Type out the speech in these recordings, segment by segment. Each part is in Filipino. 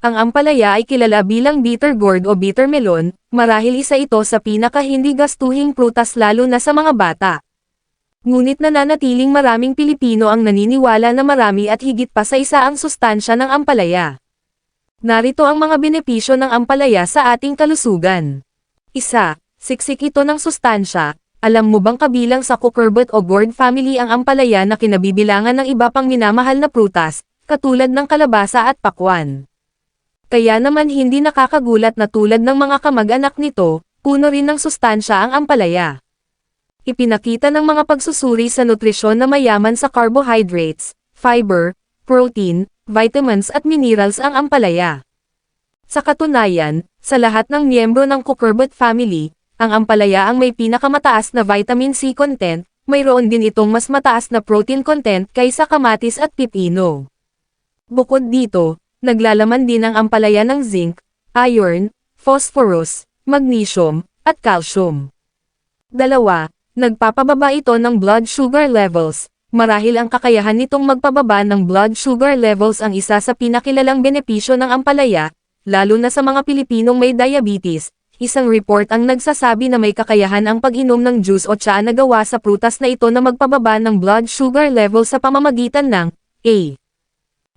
Ang ampalaya ay kilala bilang bitter gourd o bitter melon, marahil isa ito sa pinaka hindi gastuhing prutas lalo na sa mga bata. Ngunit nananatiling maraming Pilipino ang naniniwala na marami at higit pa sa isa ang sustansya ng ampalaya. Narito ang mga benepisyo ng ampalaya sa ating kalusugan. Isa, siksik ito ng sustansya. Alam mo bang kabilang sa cucurbit o gourd family ang ampalaya na kinabibilangan ng iba pang minamahal na prutas, katulad ng kalabasa at pakwan. Kaya naman hindi nakakagulat na tulad ng mga kamag-anak nito, puno rin ng sustansya ang ampalaya. Ipinakita ng mga pagsusuri sa nutrisyon na mayaman sa carbohydrates, fiber, protein, vitamins at minerals ang ampalaya. Sa katunayan, sa lahat ng miyembro ng cucurbit family, ang ampalaya ang may pinakamataas na vitamin C content, mayroon din itong mas mataas na protein content kaysa kamatis at pipino. Bukod dito, naglalaman din ang ampalaya ng zinc, iron, phosphorus, magnesium, at calcium. Dalawa, nagpapababa ito ng blood sugar levels. Marahil ang kakayahan nitong magpababa ng blood sugar levels ang isa sa pinakilalang benepisyo ng ampalaya, lalo na sa mga Pilipinong may diabetes. Isang report ang nagsasabi na may kakayahan ang pag-inom ng juice o tsaa na gawa sa prutas na ito na magpababa ng blood sugar level sa pamamagitan ng A.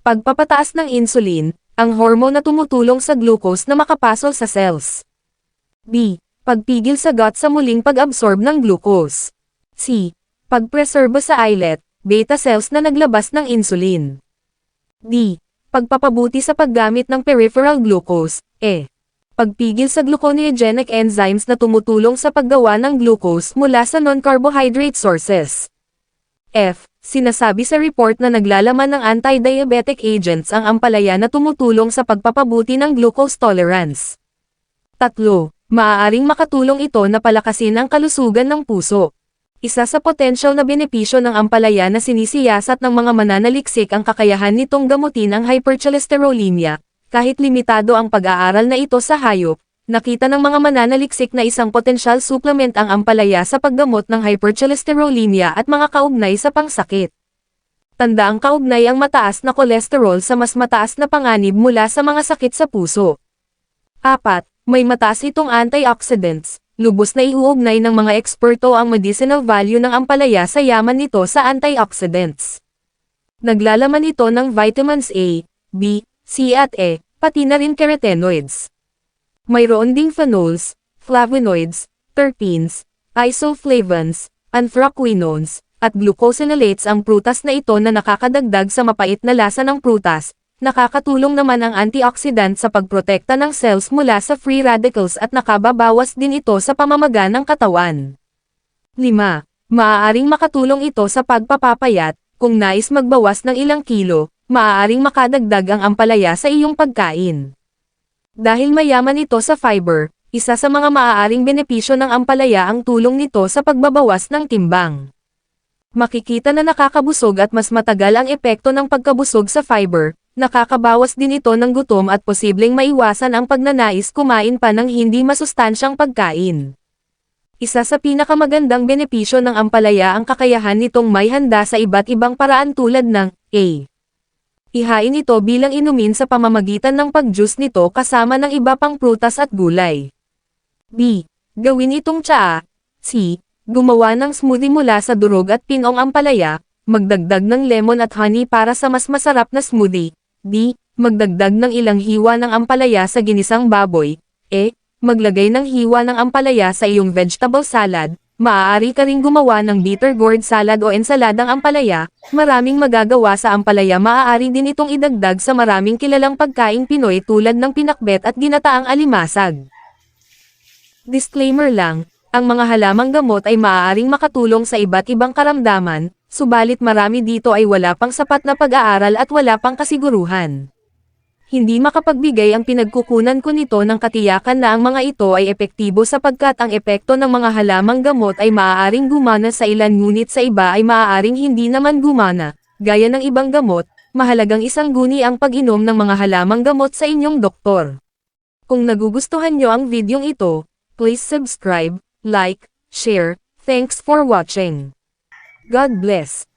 Pagpapataas ng insulin, ang hormone na tumutulong sa glucose na makapasok sa cells. B. Pagpigil sa gut sa muling pag-absorb ng glucose. C. Pagpreserba sa islet, beta cells na naglabas ng insulin. D. Pagpapabuti sa paggamit ng peripheral glucose, E. Pagpigil sa gluconeogenic enzymes na tumutulong sa paggawa ng glucose mula sa non-carbohydrate sources. F. Sinasabi sa report na naglalaman ng anti-diabetic agents ang ampalaya na tumutulong sa pagpapabuti ng glucose tolerance. Tatlo, maaaring makatulong ito na palakasin ang kalusugan ng puso. Isa sa potential na benepisyo ng ampalaya na sinisiyasat ng mga mananaliksik ang kakayahan nitong gamutin ang hypercholesterolemia, kahit limitado ang pag-aaral na ito sa hayop, nakita ng mga mananaliksik na isang potensyal supplement ang ampalaya sa paggamot ng hypercholesterolemia at mga kaugnay sa pangsakit. Tanda ang kaugnay ang mataas na kolesterol sa mas mataas na panganib mula sa mga sakit sa puso. 4. May mataas itong antioxidants. Lubos na iuugnay ng mga eksperto ang medicinal value ng ampalaya sa yaman nito sa antioxidants. Naglalaman ito ng vitamins A, B, C at E, pati na rin carotenoids. Mayroon ding phenols, flavonoids, terpenes, isoflavones, anthraquinones, at glucosinolates ang prutas na ito na nakakadagdag sa mapait na lasa ng prutas, nakakatulong naman ang antioxidant sa pagprotekta ng cells mula sa free radicals at nakababawas din ito sa pamamaga ng katawan. 5. Maaaring makatulong ito sa pagpapapayat, kung nais magbawas ng ilang kilo, maaaring makadagdag ang ampalaya sa iyong pagkain. Dahil mayaman ito sa fiber, isa sa mga maaaring benepisyo ng ampalaya ang tulong nito sa pagbabawas ng timbang. Makikita na nakakabusog at mas matagal ang epekto ng pagkabusog sa fiber, nakakabawas din ito ng gutom at posibleng maiwasan ang pagnanais kumain pa ng hindi masustansyang pagkain. Isa sa pinakamagandang benepisyo ng ampalaya ang kakayahan nitong may handa sa iba't ibang paraan tulad ng A. Ihain ito bilang inumin sa pamamagitan ng pag-juice nito kasama ng iba pang prutas at gulay. B. Gawin itong tsaa. C. Gumawa ng smoothie mula sa durog at pinong ampalaya, magdagdag ng lemon at honey para sa mas masarap na smoothie. D. Magdagdag ng ilang hiwa ng ampalaya sa ginisang baboy. E. Maglagay ng hiwa ng ampalaya sa iyong vegetable salad. Maaari ka ring gumawa ng bitter gourd salad o ensaladang ampalaya. Maraming magagawa sa ampalaya maaari din itong idagdag sa maraming kilalang pagkaing Pinoy tulad ng pinakbet at ginataang alimasag. Disclaimer lang, ang mga halamang gamot ay maaaring makatulong sa iba't ibang karamdaman, subalit marami dito ay wala pang sapat na pag-aaral at wala pang kasiguruhan. Hindi makapagbigay ang pinagkukunan ko nito ng katiyakan na ang mga ito ay epektibo sapagkat ang epekto ng mga halamang gamot ay maaaring gumana sa ilan ngunit sa iba ay maaaring hindi naman gumana. Gaya ng ibang gamot, mahalagang isang guni ang pag-inom ng mga halamang gamot sa inyong doktor. Kung nagugustuhan nyo ang videong ito, please subscribe, like, share, thanks for watching. God bless.